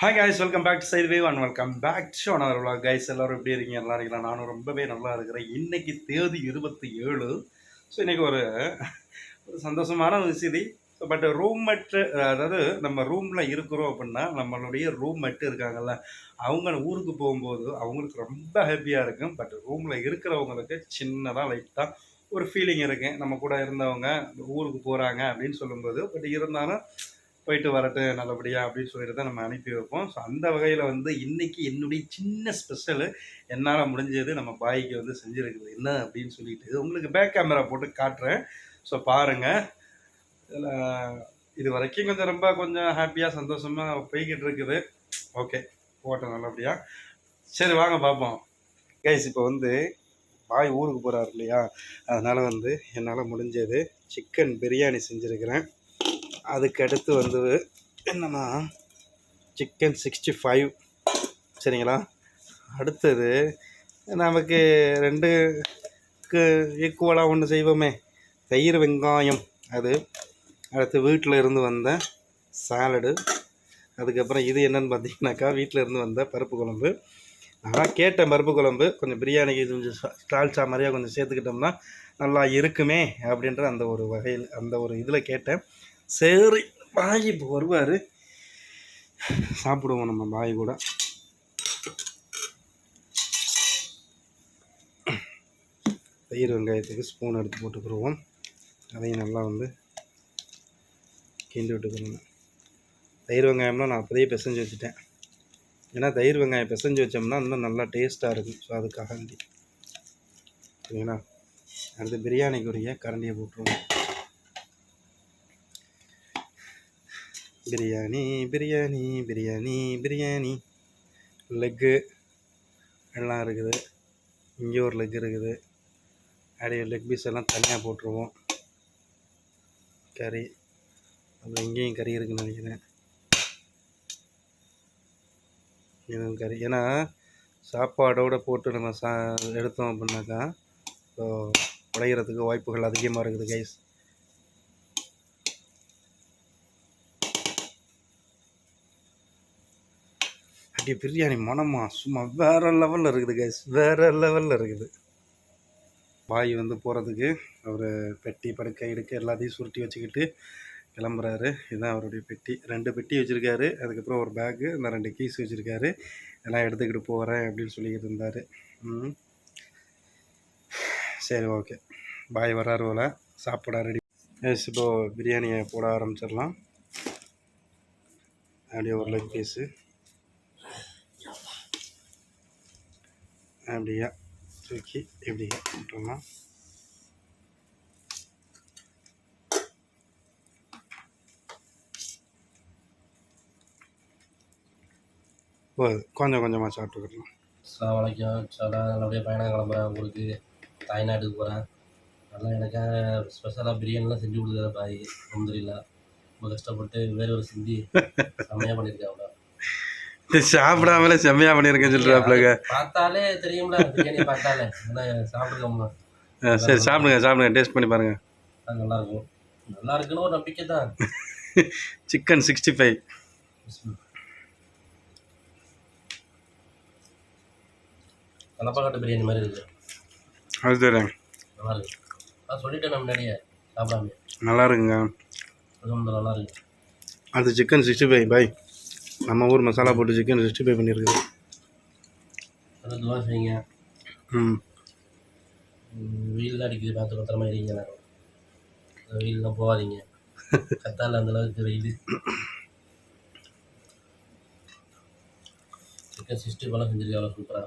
Hi guys welcome back to side wave and welcome back to another vlog. Guys எல்லோரும் எப்படி இருக்கீங்க? நல்லா இருக்கீங்களா? நானும் ரொம்பவே நல்லா இருக்கிறேன். இன்றைக்கி தேதி இருபத்தி ஏழு ஸோ இன்றைக்கி ஒரு ஒரு சந்தோஷமான ஒரு ஸோ பட் ரூம்மேட்டு அதாவது நம்ம ரூமில் இருக்கிறோம் அப்படின்னா நம்மளுடைய ரூம்மேட்டு இருக்காங்கல்ல அவங்க ஊருக்கு போகும்போது அவங்களுக்கு ரொம்ப ஹாப்பியாக இருக்கும். பட் ரூமில் இருக்கிறவங்களுக்கு சின்னதாக லைட்டாக ஒரு ஃபீலிங் இருக்குது நம்ம கூட இருந்தவங்க ஊருக்கு போகிறாங்க அப்படின்னு சொல்லும்போது பட் இருந்தாலும் போயிட்டு வரட்டும் நல்லபடியாக அப்படின்னு சொல்லிட்டு தான் நம்ம அனுப்பி வைப்போம். ஸோ அந்த வகையில் வந்து இன்றைக்கி என்னுடைய சின்ன ஸ்பெஷலு என்னால் முடிஞ்சது நம்ம பாய்க்கு வந்து செஞ்சுருக்குது என்ன அப்படின்னு சொல்லிட்டு உங்களுக்கு பேக் கேமரா போட்டு காட்டுறேன். ஸோ பாருங்கள் இதில் இது வரைக்கும் கொஞ்சம் ரொம்ப கொஞ்சம் ஹாப்பியாக சந்தோஷமாக போய்கிட்டு இருக்குது. ஓகே போட்டோம் நல்லபடியாக சரி வாங்க பார்ப்போம். கைஸ் இப்போ வந்து பாய் ஊருக்கு போகிறாரு இல்லையா? அதனால் வந்து என்னால் முடிஞ்சது சிக்கன் பிரியாணி செஞ்சுருக்கிறேன். அதுக்கு அடுத்து வந்து என்னன்னா சிக்கன் சிக்ஸ்டி ஃபைவ் சரிங்களா? அடுத்தது நமக்கு ரெண்டுக்கு ஈக்குவலாக ஒன்று செய்வோமே. தயிர் வெங்காயம். அது அடுத்து வீட்டில் இருந்து வந்த சாலடு அதுக்கப்புறம் இது என்னென்னு பார்த்தீங்கன்னாக்கா வீட்டில் இருந்து வந்த பருப்பு குழம்பு. நான் கேட்டேன் பருப்பு குழம்பு. கொஞ்சம் பிரியாணிக்கு கொஞ்சம் ஸ்டால்ச்சா மாதிரியாக கொஞ்சம் சேர்த்துக்கிட்டோம்னா நல்லா இருக்குமே அப்படின்ற அந்த ஒரு வகையில் அந்த ஒரு இதில் கேட்டேன். சரி பாய் இப்போ வருவார். சாப்பிடுவோம் நம்ம பாய் கூட. தயிர் வெங்காயத்துக்கு ஸ்பூன் எடுத்து போட்டுக்கிடுவோம் அதையும் நல்லா வந்து கிண்டி விட்டுக்கணும். தயிர் வெங்காயம்லாம் நான் அப்போதையே பிசைஞ்சு வச்சுட்டேன். ஏன்னா தயிர் வெங்காயம் பிசைஞ்சு வச்சோம்னா இன்னும் நல்லா டேஸ்ட்டாக இருக்கும். ஸோ அதுக்காக வேண்டி. சரிங்களா? அடுத்து பிரியாணிக்குரிய கரண்டியை போட்டுருவோம். பிரியாணி பிரியாணி பிரியாணி பிரியாணி. லெக்கு எல்லாம் இருக்குது. இங்கே ஒரு லெக் இருக்குது. அப்படியே லெக் பீஸ் எல்லாம் தனியாக போட்டுருவோம். கறி. அப்புறம் இங்கேயும் கறி இருக்குன்னு நினைக்கிறேன். இதுவும் கறி. ஏன்னா சாப்பாடோடு போட்டு நம்ம சா எடுத்தோம் அப்படின்னாக்கா ஸோ உடையிறதுக்கு வாய்ப்புகள் அதிகமாக இருக்குது கைஸ் அப்படியே பிரியாணி மனமா? சும்மா வேற லெவலில் இருக்குது கைஸ் வேற லெவலில் இருக்குது. பாய் வந்து போகிறதுக்கு அவர் பெட்டி படுக்கை எடுக்க எல்லாத்தையும் சுருட்டி வச்சுக்கிட்டு கிளம்புறாரு. இதுதான் அவருடைய பெட்டி. ரெண்டு பெட்டி வச்சுருக்காரு. அதுக்கப்புறம் ஒரு பேக்கு இந்த ரெண்டு கீஸ் வச்சுருக்காரு. எல்லாம் எடுத்துக்கிட்டு போகிறேன் அப்படின்னு சொல்லிக்கிட்டு இருந்தார். சரி ஓகே பாய் வர்றாரு போல். சாப்பிட ரெடி எஸ் இப்போது பிரியாணியை போட ஆரம்பிச்சிடலாம். அப்படியே ஒரு லெக் பீஸு அப்படியா தூக்கி இப்படியா விட்டோம்னா போகுது. கொஞ்சம் கொஞ்சமாக சாப்பிட்டுக்கலாம் சார் வணக்கம் சார் நல்லபடியாக பயணம் கிளம்புறேன் ஊருக்கு தாய்நாட்டுக்கு போகிறேன் நல்லா எனக்காக ஸ்பெஷலாக பிரியாணிலாம் செஞ்சு கொடுக்குற பாய். அல்ஹம்துலில்லா ரொம்ப கஷ்டப்பட்டு வேறு ஒரு செஞ்சு செம்மையாக பண்ணியிருக்காங்க சாப்பிடாமலே செம்மையாக பண்ணியிருக்கேன்னு சொல்கிறாப்புலங்க பார்த்தாலே தெரியும்ல பிரியாணி பார்த்தாலே. சாப்பிட்டுக்கோம்ல சரி சாப்பிடுங்க சாப்பிடுங்க டேஸ்ட் பண்ணி பாருங்கள் அது நல்லாயிருக்கும். நல்லா இருக்குன்னு ஒரு நம்பிக்கை தான். சிக்கன் சிக்ஸ்டி ஃபைவ் கலப்பாக்கட்டு பிரியாணி மாதிரி இருக்குது அது தெரியும். நல்லா இருக்கு. நான் சொல்லிட்டேன் நான் முன்னாடியே சாப்பிடாம நல்லா இருக்குங்க. நல்லா இருக்கு. அது சிக்கன் சிக்ஸ்டி ஃபைவ் பாய் நம்ம ஊர் மசாலா போட்டு சிக்கன் சிக்ஸ்டி ஃபைவ் பண்ணியிருக்குது செய்யுங்க. ம். வெயில் அடிக்குது பார்த்து பத்திரமா இருங்க வெயில்லாம் போகாதீங்க. கத்தால அந்த அளவுக்கு வெயில். சிக்கன் சிக்ஸ்டி ஃபைவ்லாம் செஞ்சிருக்காங்க சூப்பராக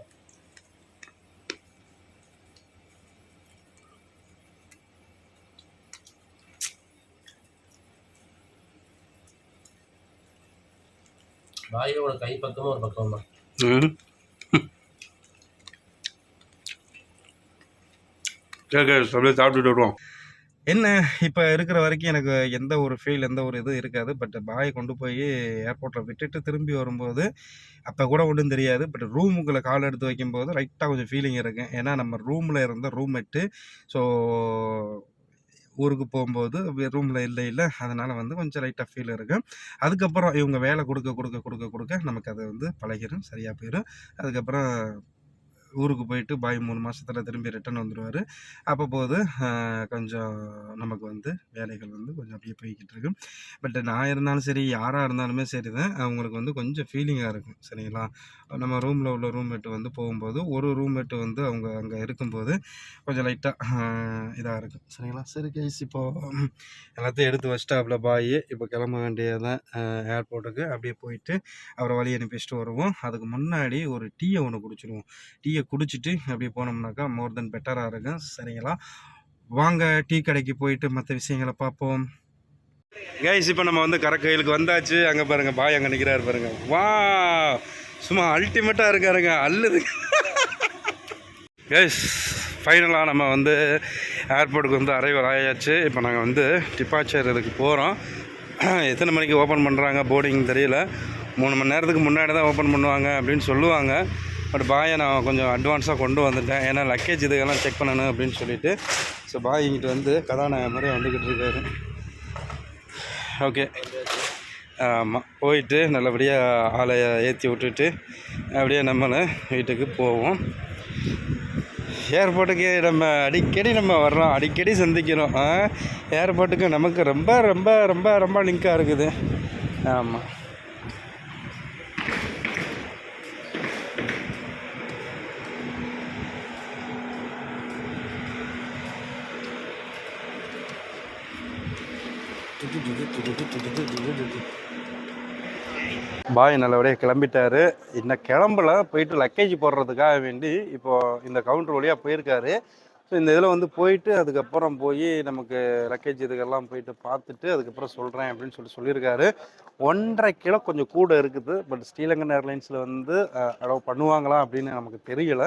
பாயோட கை பக்கமும் ஒரு பக்கம் தான் சாப்பிட்டுட்டு வருவோம். என்ன இப்போ இருக்கிற வரைக்கும் எனக்கு எந்த ஒரு ஃபீல் எந்த ஒரு இதுவும் இருக்காது. பட் பாயை கொண்டு போய் ஏர்போர்ட்டில் விட்டுட்டு திரும்பி வரும்போது அப்போ கூட ஒன்றும் தெரியாது. பட் ரூமுக்குள்ளே கால் எடுத்து வைக்கும்போது லைட்டாக கொஞ்சம் ஃபீலிங் இருக்கும் ஏன்னா நம்ம ரூமில் இருந்த ரூம்மேட்டு ஸோ ஊருக்கு போகும்போது ரூமில் இல்லை இல்லை. அதனால் வந்து கொஞ்சம் லைட்டாக ஃபீல் இருக்கும். அதுக்கப்புறம் இவங்க வேலை கொடுக்க கொடுக்க கொடுக்க கொடுக்க நமக்கு அது வந்து பழகிடும் சரியாக போயிடும் அதுக்கப்புறம் ஊருக்கு போயிட்டு பாய் மூணு மாதத்தில் திரும்பி ரிட்டர்ன் வந்துடுவார் அப்போ போது கொஞ்சம் நமக்கு வந்து வேலைகள் வந்து கொஞ்சம் அப்படியே போய்கிட்டு இருக்கு. பட் நான் இருந்தாலும் சரி யாராக இருந்தாலுமே சரி தான் அவங்களுக்கு வந்து கொஞ்சம் ஃபீலிங்காக இருக்கும் சரிங்களா? நம்ம ரூமில் உள்ள ரூம்மேட்டு வந்து போகும்போது ஒரு ரூம்மேட்டு வந்து அவங்க அங்கே இருக்கும்போது கொஞ்சம் லைட்டாக இதாக இருக்கும் சரிங்களா? சரி கைஸ் இப்போது எல்லாத்தையும் எடுத்து வச்சிட்டாப்புல பாய். இப்போ கிளம்ப வேண்டியதான் ஏர்போர்ட்டுக்கு அப்படியே போயிட்டு அவரை வழி அனுப்பிச்சிட்டு வருவோம். அதுக்கு முன்னாடி ஒரு டீயை ஒன்று குடிச்சிடுவோம் டீயை குடிச்சிட்டு அப்படியே போனோம்னாக்கா மோர் தென் பெட்டராக இருக்கும். சரிங்களா? வாங்க டீ கடைக்கு போயிட்டு மற்ற விஷயங்களை பார்ப்போம். கைஸ் இப்போ நம்ம வந்து கரக்கோயிலுக்கு வந்தாச்சு. அங்கே பாருங்கள் பாய் அங்கே நிற்கிறாரு பாருங்க. வா சும்மா அல்டிமேட்டாக இருக்காருங்க. அல்லுது கைஸ் ஃபைனலாக நம்ம வந்து ஏர்போர்ட்டுக்கு வந்து அரைவல் ஆயாச்சு. இப்போ நாங்கள் வந்து டிபாச்சர் இதுக்கு போகிறோம் எத்தனை மணிக்கு ஓப்பன் பண்ணுறாங்க போர்டிங் தெரியல. மூணு மணி நேரத்துக்கு முன்னாடி தான் ஓப்பன் பண்ணுவாங்க அப்படின்னு சொல்லுவாங்க. பட் பாயை நான் கொஞ்சம் அட்வான்ஸாக கொண்டு வந்துட்டேன். ஏன்னா லக்கேஜ் இதுக்கெல்லாம் செக் பண்ணணும் அப்படின்னு சொல்லிட்டு. ஸோ பாய் இங்கிட்டு வந்து கதாநாயக மாதிரி வந்துக்கிட்டு இருக்காரு. ஓகே ஆமாம் போயிட்டு நல்லபடியாக ஆலையை ஏற்றி விட்டுட்டு அப்படியே நம்மளை வீட்டுக்கு போவோம். ஏர்போர்ட்டுக்கு நம்ம அடிக்கடி நம்ம வர்றோம். அடிக்கடி சந்திக்கிறோம். ஏர்போர்ட்டுக்கு நமக்கு ரொம்ப ரொம்ப ரொம்ப ரொம்ப லிங்காக இருக்குது. ஆமாம் பாய் நல்லபடியாக கிளம்பிட்டாரு. இன்னும் கிளம்பல போயிட்டு லக்கேஜ் போடுறதுக்காக வேண்டி இப்போது இந்த கவுண்டர் வழியாக போயிருக்காரு. ஸோ இந்த இதில் வந்து போயிட்டு அதுக்கப்புறம் போய் நமக்கு லக்கேஜ் இதுக்கெல்லாம் போயிட்டு பார்த்துட்டு அதுக்கப்புறம் சொல்கிறேன் அப்படின்னு சொல்லி சொல்லியிருக்காரு. ஒன்றரை கிலோ கொஞ்சம் கூட இருக்குது. பட் ஸ்ரீலங்கன் ஏர்லைன்ஸில் வந்து அலோவ் பண்ணுவாங்களா அப்படின்னு நமக்கு தெரியல.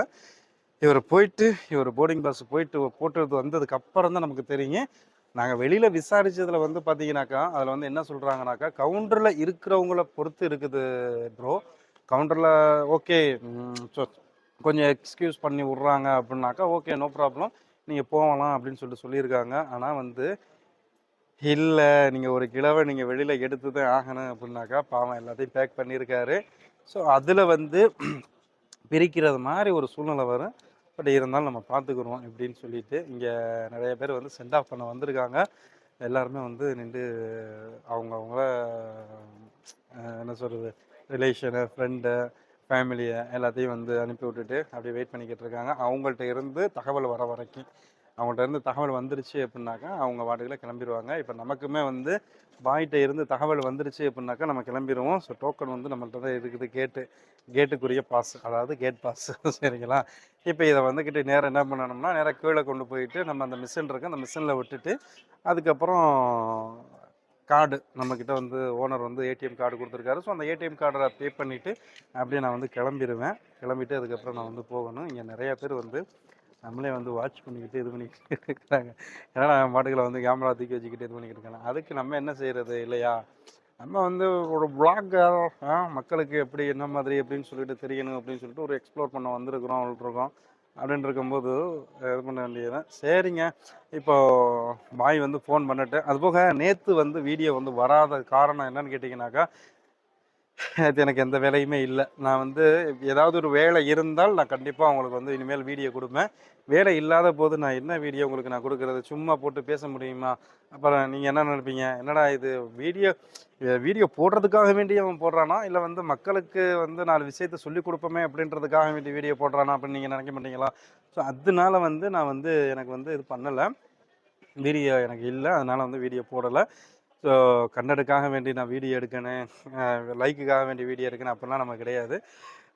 இவர் போயிட்டு இவர் போர்டிங் பாஸ் போயிட்டு போட்டுறது வந்ததுக்கப்புறம் தான் நமக்கு தெரியும். நாங்கள் வெளியில் விசாரித்ததில் வந்து பார்த்தீங்கன்னாக்கா அதில் வந்து என்ன சொல்கிறாங்கனாக்கா கவுண்டரில் இருக்கிறவங்கள பொறுத்து இருக்குது ப்ரோ கவுண்டரில் ஓகே கொஞ்சம் எக்ஸ்கியூஸ் பண்ணி விட்றாங்க அப்படின்னாக்கா ஓகே நோ ப்ராப்ளம் நீங்கள் போகலாம் அப்படின்னு சொல்லிட்டு சொல்லியிருக்காங்க. ஆனால் வந்து இல்லை நீங்கள் ஒரு கிலோவை நீங்கள் வெளியில் எடுத்து தான் ஆகணும் அப்படின்னாக்கா பாவம் எல்லாத்தையும் பேக் பண்ணியிருக்காரு. ஸோ அதில் வந்து பிரிக்கிறது மாதிரி ஒரு சூழ்நிலை வரும். பட் இருந்தாலும் நம்ம பார்த்துக்குறோம் எப்படின்னு சொல்லிட்டு இங்கே நிறைய பேர் வந்து சென்ட் ஆஃப் பண்ண வந்திருக்காங்க. எல்லாருமே வந்து நின்று அவங்கவுங்கள என்ன சொல்கிறது ரிலேஷனு ஃப்ரெண்டு ஃபேமிலியை எல்லாத்தையும் வந்து அனுப்பி விட்டுட்டு அப்படியே வெயிட் பண்ணிக்கிட்டு இருக்காங்க. அவங்கள்ட்ட இருந்து தகவல் வர வரைக்கும். அவங்கள்ட்ட இருந்து தகவல் வந்துருச்சு அப்படின்னாக்கா அவங்க வாட்டுகளை கிளம்பிடுவாங்க இப்போ நமக்குமே வந்து பாய்கிட்ட இருந்து தகவல் வந்துருச்சு அப்படின்னாக்கா நம்ம கிளம்பிடுவோம் ஸோ டோக்கன் வந்து நம்மள்ட்ட தான் இருக்குது. கேட்டு கேட்டுக்குரிய பாஸ் அதாவது கேட் பாஸ் சரிங்களா? இப்போ இதை வந்துக்கிட்டு நேராக என்ன பண்ணணும்னா நேராக கீழே கொண்டு போயிட்டு நம்ம அந்த மிஷின் இருக்கு அந்த மிஷினில் விட்டுட்டு அதுக்கப்புறம் கார்டு நம்மக்கிட்ட வந்து ஓனர் வந்து ஏடிஎம் கார்டு கொடுத்துருக்காரு. ஸோ அந்த ஏடிஎம் கார்டை பே பண்ணிவிட்டு அப்படியே நான் வந்து கிளம்பிடுவேன் கிளம்பிட்டு அதுக்கப்புறம் நான் வந்து போகணும். இங்கே நிறையா பேர் வந்து நம்மளே வந்து வாட்ச் பண்ணிக்கிட்டு இது பண்ணிக்கிட்டு இருக்கிறாங்க. ஏன்னா நான் பாட்டுகளை வந்து கேமரா தூக்கி வச்சுக்கிட்டு இது பண்ணிக்கிட்டு இருக்காங்க. அதுக்கு நம்ம என்ன செய்கிறது இல்லையா? நம்ம வந்து ஒரு பிளாக்கர் மக்களுக்கு எப்படி என்ன மாதிரி எப்படின்னு சொல்லிட்டு தெரியணும் அப்படின்னு சொல்லிட்டு ஒரு எக்ஸ்ப்ளோர் பண்ண வந்திருக்கிறோம் இருக்கோம் அப்படின்னு இருக்கும்போது இது பண்ண வேண்டியது சரிங்க. இப்போ பாய் வந்து ஃபோன் பண்ணிட்டு அதுபோக நேற்று வந்து வீடியோ வந்து வராத காரணம் என்னன்னு கேட்டிங்கனாக்கா அது எனக்கு எந்த வேலையுமே இல்லை. நான் வந்து ஏதாவது ஒரு வேலை இருந்தால் நான் கண்டிப்பாக உங்களுக்கு வந்து இனிமேல் வீடியோ கொடுப்பேன். வேலை இல்லாத போது நான் என்ன வீடியோ உங்களுக்கு நான் கொடுக்குறது? சும்மா போட்டு பேச முடியுமா? அப்புறம் நீங்கள் என்ன நினைப்பீங்க? என்னடா இது? வீடியோ வீடியோ போடுறதுக்காக வேண்டி அவன் போடுறானா? இல்லை வந்து மக்களுக்கு வந்து நாலு விஷயத்த சொல்லி கொடுப்போமே அப்படின்றதுக்காக வேண்டி வீடியோ போடுறானா அப்படின்னு நீங்கள் நினைக்க மாட்டீங்களா? ஸோ அதனால வந்து நான் வந்து எனக்கு வந்து இது பண்ணலை. வீடியோ எனக்கு இல்லை. அதனால் வந்து வீடியோ போடலை. ஸோ கண்டடுக்காக வேண்டி நான் வீடியோ எடுக்கணும் லைக்குக்காக வேண்டி வீடியோ எடுக்கணும் அப்படிலாம் நம்ம கிடையாது.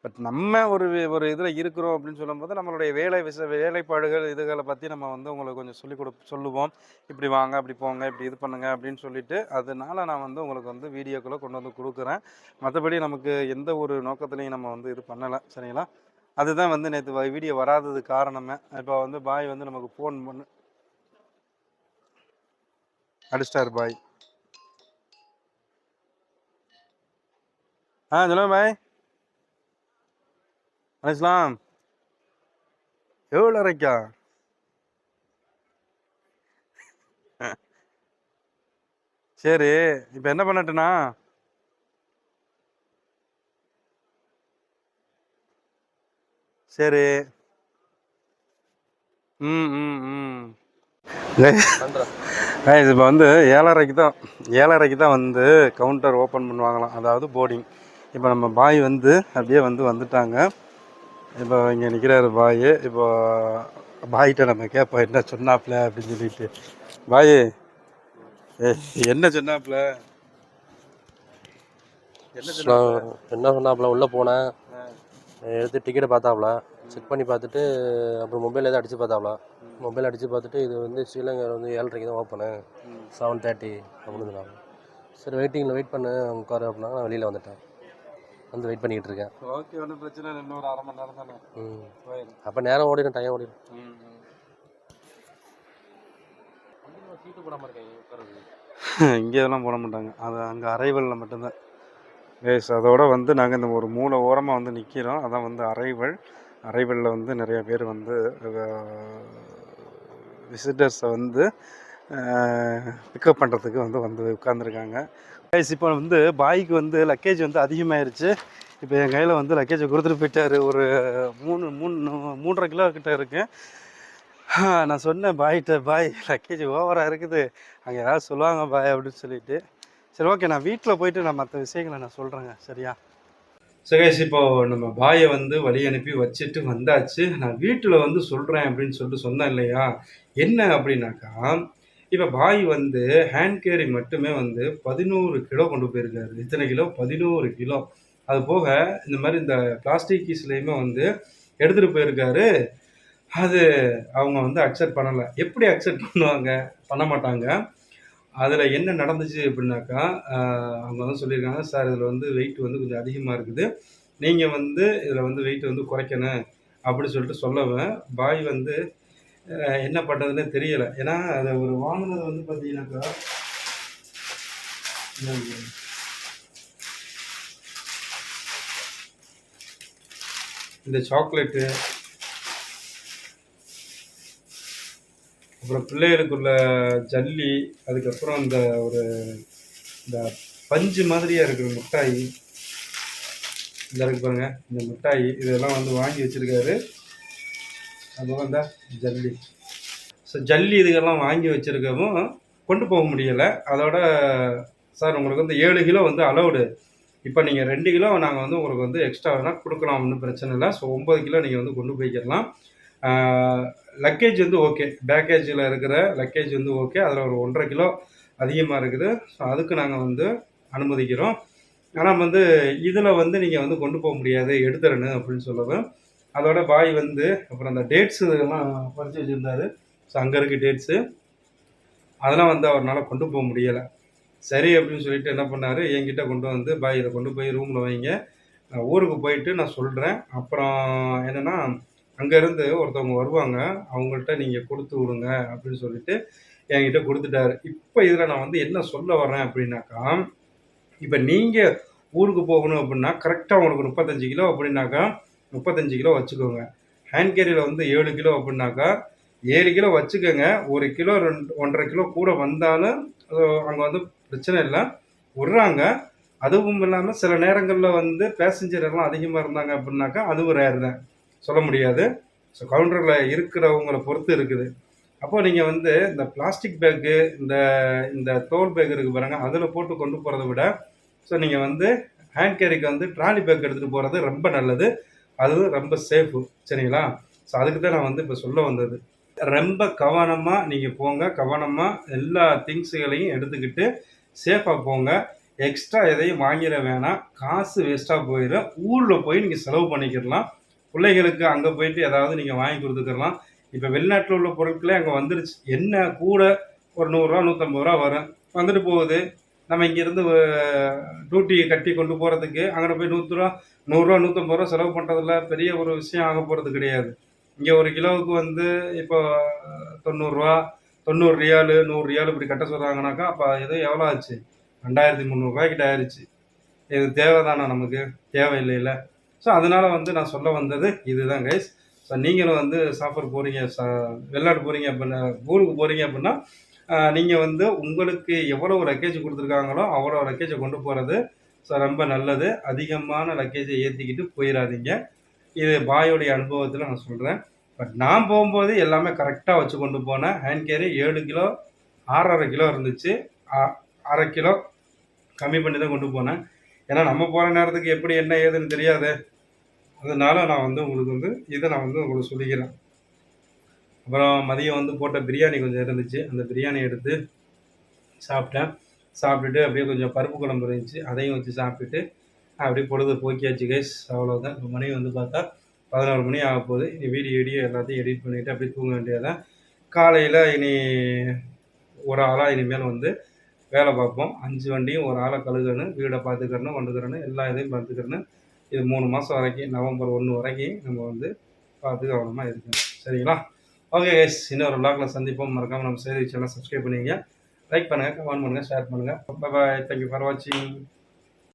பட் நம்ம ஒரு ஒரு இதில் இருக்கிறோம் அப்படின்னு சொல்லும்போது நம்மளுடைய வேலை விச வேலைப்பாடுகள் இதுகளை பற்றி நம்ம வந்து உங்களுக்கு கொஞ்சம் சொல்லிக் கொடு சொல்லுவோம். இப்படி வாங்க அப்படி போங்க இப்படி இது பண்ணுங்க அப்படின்னு சொல்லிட்டு அதனால நான் வந்து உங்களுக்கு வந்து வீடியோக்களை கொண்டு வந்து கொடுக்குறேன். மற்றபடி நமக்கு எந்த ஒரு நோக்கத்துலையும் நம்ம வந்து இது பண்ணலை சரிங்களா? அதுதான் வந்து நேற்று வீடியோ வராதது காரணமே. இப்போ வந்து பாய் வந்து நமக்கு ஃபோன் பண்ணு. அடிச்சிட்டாரு பாய். ஆ சொல்லுங்க பாய். அலிஸ்லாம் எவ்வளோ வரைக்கா சரி இப்போ என்ன பண்ணட்டுண்ணா சரி. ம் ம் ம். இப்போ வந்து ஏழரைக்கு தான் ஏழரைக்கு தான் வந்து கவுண்டர் ஓப்பன் பண்ணுவாங்களாம். அதாவது போர்டிங் இப்போ நம்ம பாய் வந்து அப்படியே வந்து வந்துட்டாங்க. இப்போ இங்கே நிற்கிறாரு பாய். இப்போ பாய்கிட்ட நம்ம கேட்போம் என்ன சொன்னாப்ல அப்படின்னு சொல்லிட்டு. பாய் ஏ என்ன சொன்னாப்ல என்ன சொன்னாப்ல என்ன சொன்னாப்புல? உள்ளே போனேன். எடுத்து டிக்கெட்டை பார்த்தாப்புல. செக் பண்ணி பார்த்துட்டு அப்புறம் மொபைல் எதாவது அடித்து பார்த்தாப்புல. மொபைல் அடித்து பார்த்துட்டு இது வந்து ஸ்ரீலங்கா வந்து ஏழரைக்கு தான் ஓப்பனு செவன் தேர்ட்டி அப்படின்னு சொன்னாங்க சரி வெயிட்டிங்கில் வெயிட் பண்ணு உட்காரு அப்படின்னா நான் வெளியில் வந்துட்டேன். வந்து வெயிட் பண்ணிக்கிட்டு இருக்கேன் ஓகே ஒன்றும் பிரச்சனை இல்லை. இன்னொரு அரை மணி நேரம் தானே? ம். அப்போ நேரம் ஓடிடும் டைம் ஓடிடும் ம் ம். சீட்டு போடாமல் இருக்கேன் இங்கே இதெல்லாம் போட மாட்டாங்க. அது அங்கே அரைவலில் மட்டும்தான். வேஸ் அதோட வந்து நாங்கள் இந்த ஒரு மூணு ஓரமாக வந்து நிற்கிறோம் அதான் வந்து அரைவல். அரைவலில் வந்து நிறைய பேர் வந்து விசிட்டர்ஸை வந்து பிக்கப் பண்ணுறதுக்கு வந்து வந்து உட்காந்துருக்காங்க கைஸ் இப்போ வந்து பாய்க்கு வந்து லக்கேஜ் வந்து அதிகமாகிருச்சு இப்போ என் கையில் வந்து லக்கேஜை கொடுத்துட்டு போயிட்டார். ஒரு மூணு மூணு மூன்றரை கிலோ கிட்ட இருக்கு. நான் சொன்னேன் பாய்கிட்ட பாய் லக்கேஜ் ஓவராக இருக்குது. அங்கே ஏதாவது சொல்லுவாங்க பாய் அப்படின்னு சொல்லிட்டு. சரி ஓகே நான் வீட்டில் போயிட்டு நான் மற்ற விஷயங்களை நான் சொல்கிறேங்க சரியா? சுகேஷ் இப்போ நம்ம பாயை வந்து வழி அனுப்பி வச்சுட்டு வந்தாச்சு. நான் வீட்டில் வந்து சொல்கிறேன் அப்படின்னு சொல்லிட்டு சொன்னேன் இல்லையா? என்ன அப்படின்னாக்கா இப்போ பாய் வந்து ஹேண்ட் கேரி மட்டுமே வந்து பதினோரு கிலோ கொண்டு போயிருக்காரு. இத்தனை கிலோ பதினோரு கிலோ அது போக இந்த மாதிரி இந்த பிளாஸ்டிக் கீஸ்லேயுமே வந்து எடுத்துகிட்டு போயிருக்காரு. அது அவங்க வந்து அக்செப்ட் பண்ணலை. எப்படி அக்செப்ட் பண்ணுவாங்க? பண்ண மாட்டாங்க. அதில் என்ன நடந்துச்சு அப்படின்னாக்கா அவங்க வந்து சொல்லியிருக்காங்க சார் இதில் வந்து வெயிட் வந்து கொஞ்சம் அதிகமாக இருக்குது. நீங்கள் வந்து இதில் வந்து வெயிட் வந்து குறைக்கணும். அப்படி சொல்லிட்டு சொல்லவேன் பாய் வந்து என்ன பண்ணுறதுனே தெரியலை. ஏன்னா அதை ஒரு வாங்கினது வந்து பார்த்தீங்கன்னாக்கா இந்த- சாக்லேட்டு. அப்புறம் பிள்ளைகளுக்குள்ள ஜல்லி அதுக்கப்புறம் இந்த ஒரு இந்த பஞ்சு மாதிரியாக இருக்கிற மிட்டாய். இந்த இருக்கு பாருங்க இந்த மிட்டாய். இதெல்லாம் வந்து வாங்கி வச்சுருக்காரு. அதுவும் இந்த ஜல்லி. ஸோ ஜல்லி இதுக்கெல்லாம் வாங்கி வச்சிருக்கவும் கொண்டு போக முடியலை. அதோட சார் உங்களுக்கு வந்து ஏழு கிலோ வந்து அலௌடு இப்போ நீங்கள் ரெண்டு கிலோ நாங்கள் வந்து உங்களுக்கு வந்து எக்ஸ்ட்ரா வேணால் கொடுக்கலாம் ஒன்றும் பிரச்சனை இல்லை. ஸோ ஒம்பது கிலோ நீங்கள் வந்து கொண்டு போய்க்கிடலாம். லக்கேஜ் வந்து ஓகே பேக்கேஜில் இருக்கிற லக்கேஜ் வந்து ஓகே அதில் ஒரு ஒன்றரை கிலோ அதிகமாக இருக்குது. ஸோ அதுக்கு நாங்கள் வந்து அனுமதிக்கிறோம். ஆனால் வந்து இதில் வந்து நீங்கள் வந்து கொண்டு போக முடியாது. எடுத்துறணும் அப்படின்னு சொல்லவும். அதோட பாய் வந்து அப்புறம் அந்த டேட்ஸு இதெல்லாம் பறித்து வச்சுருந்தாரு. ஸோ அங்கே இருக்க டேட்ஸு அதெல்லாம் வந்து அவரால் கொண்டு போக முடியலை. சரி அப்படின்னு சொல்லிட்டு என்ன பண்ணார்? என்கிட்ட கொண்டு வந்து பாய் இதை கொண்டு போய் ரூமில் வைங்க. நான் ஊருக்கு போயிட்டு நான் சொல்கிறேன் அப்புறம் என்னென்னா அங்கேருந்து ஒருத்தவங்க வருவாங்க. அவங்கள்ட்ட நீங்கள் கொடுத்து விடுங்க. அப்படின்னு சொல்லிட்டு என்கிட்ட கொடுத்துட்டாரு. இப்போ இதில் நான் வந்து என்ன சொல்ல வர்றேன் அப்படின்னாக்கா இப்போ நீங்கள் ஊருக்கு போகணும் அப்படின்னா கரெக்டாக உங்களுக்கு முப்பத்தஞ்சு கிலோ அப்படின்னாக்கா முப்பத்தஞ்சு கிலோ வச்சுக்கோங்க. ஹேண்ட் கேரியில் வந்து ஏழு கிலோ அப்படின்னாக்கா ஏழு கிலோ வச்சுக்கோங்க. ஒரு கிலோ ரெண்டு ஒன்றரை கிலோ கூட வந்தாலும் அங்கே வந்து பிரச்சனை இல்லை. விட்றாங்க. அதுவும் இல்லாமல் சில நேரங்களில் வந்து பேசஞ்சர் எல்லாம் அதிகமாக இருந்தாங்க அப்படின்னாக்கா அதுவும் ரேர் தான். சொல்ல முடியாது. ஸோ கவுண்டரில் இருக்கிறவங்களை பொறுத்து இருக்குது. அப்போது நீங்கள் வந்து இந்த பிளாஸ்டிக் பேக்கு இந்த இந்த தோல் பேக் இருக்குது பாருங்க அதில் போட்டு கொண்டு போகிறத விட ஸோ நீங்கள் வந்து ஹேண்ட் கேரிக்கு வந்து ட்ராலி பேக் எடுத்துகிட்டு போகிறது ரொம்ப நல்லது. அது ரொம்ப சேஃபு சரிங்களா? ஸோ அதுக்கு தான் நான் வந்து இப்போ சொல்ல வந்தது. ரொம்ப கவனமாக நீங்கள் போங்க. கவனமாக எல்லா திங்ஸுகளையும் எடுத்துக்கிட்டு சேஃபாக போங்க. எக்ஸ்ட்ரா எதையும் வாங்கிட வேணாம். காசு வேஸ்ட்டாக போயிடும் ஊரில் போய் நீங்கள் செலவு பண்ணிக்கிடலாம். பிள்ளைகளுக்கு அங்கே போயிட்டு ஏதாவது நீங்கள் வாங்கி கொடுத்துக்கலாம் இப்போ வெளிநாட்டில் உள்ள பொருட்களே அங்கே வந்துருச்சு. என்ன கூட ஒரு நூறுரூவா நூற்றம்பது ரூபா வரும். வந்துட்டு போகுது. நம்ம இங்கேருந்து டூட்டி கட்டி கொண்டு போகிறதுக்கு அங்கே போய் நூற்றுரூவா நூறுரூவா நூற்றம்பது ரூபா செலவு பண்ணுறதுல பெரிய ஒரு விஷயம் ஆக போகிறது கிடையாது. இங்கே ஒரு கிலோவுக்கு வந்து இப்போ தொண்ணூறுரூவா தொண்ணூறு ரியாலு நூறு ரியாலு இப்படி கட்ட சொல்கிறாங்கனாக்கா அப்போ எதுவும் எவ்வளோ ஆச்சு? ரெண்டாயிரத்தி முந்நூறுரூவாய்க்கிட்ட ஆயிடுச்சு இது தேவைதானா நமக்கு? தேவையில்லைல்ல ஸோ அதனால் வந்து நான் சொல்ல வந்தது இதுதான் கைஸ் ஸோ நீங்களும் வந்து சாஃபர் போகிறீங்க சா வெளிநாடு போகிறீங்க அப்படின்னா ஊருக்கு போகிறீங்க அப்படின்னா நீங்கள் வந்து உங்களுக்கு எவ்வளோ லக்கேஜ் கொடுத்துருக்காங்களோ அவ்வளோ லக்கேஜை கொண்டு போகிறது ஸோ ரொம்ப நல்லது. அதிகமான லக்கேஜை ஏற்றிக்கிட்டு போயிடாதீங்க இது பாயோடைய அனுபவத்தில் நான் சொல்கிறேன் பட் நான் போகும்போது எல்லாமே கரெக்டாக வச்சு கொண்டு போனேன். ஹேண்ட் கேரி ஏழு கிலோ ஆறரை கிலோ இருந்துச்சு. அ- அரை கிலோ கம்மி பண்ணி தான் கொண்டு போனேன். ஏன்னா நம்ம போகிற நேரத்துக்கு எப்படி என்ன ஏதுன்னு தெரியாது. அதனால நான் வந்து உங்களுக்கு வந்து இதை நான் வந்து உங்களுக்கு சொல்லிக்கிறேன். அப்புறம் மதியம் வந்து போட்ட பிரியாணி கொஞ்சம் இருந்துச்சு. அந்த பிரியாணி எடுத்து சாப்பிட்டேன். சாப்பிட்டுட்டு அப்படியே கொஞ்சம் பருப்பு குழம்பு இருந்துச்சு. அதையும் வச்சு சாப்பிட்டுட்டு அப்படியே பொழுது போக்கியாச்சு கைஸ் அவ்வளோதான் இப்போ மணி வந்து பார்த்தா பதினோரு மணி ஆக போகுது. இனி வீடியோ வீடியோ எல்லாத்தையும் எடிட் பண்ணிவிட்டு அப்படியே தூங்க வேண்டியதான் காலையில் இனி ஒரு ஆளாக இனிமேல் வந்து வேலை பார்ப்போம். அஞ்சு வண்டியும் ஒரு ஆளை கழுகணும் வீடை பார்த்துக்கிறணும் கொண்டுக்கிறணும் எல்லா இதையும் பார்த்துக்கிறணும். இது மூணு மாதம் வரைக்கும் நவம்பர் ஒன்று வரைக்கும் நம்ம வந்து பார்த்து கவனமாக இருக்கணும் சரிங்களா? ஓகே கைஸ் இன்னொரு பிளாக்ல சந்திப்போம். மறக்காமல் நம்ம செய்தி சேனல் சப்ஸ்கிரைப் பண்ணிங்க லைக் பண்ணுங்கள் கமெண்ட் பண்ணுங்கள் ஷேர் பண்ணுங்கள் பாய் தேங்க்யூ ஃபார் வாட்சிங்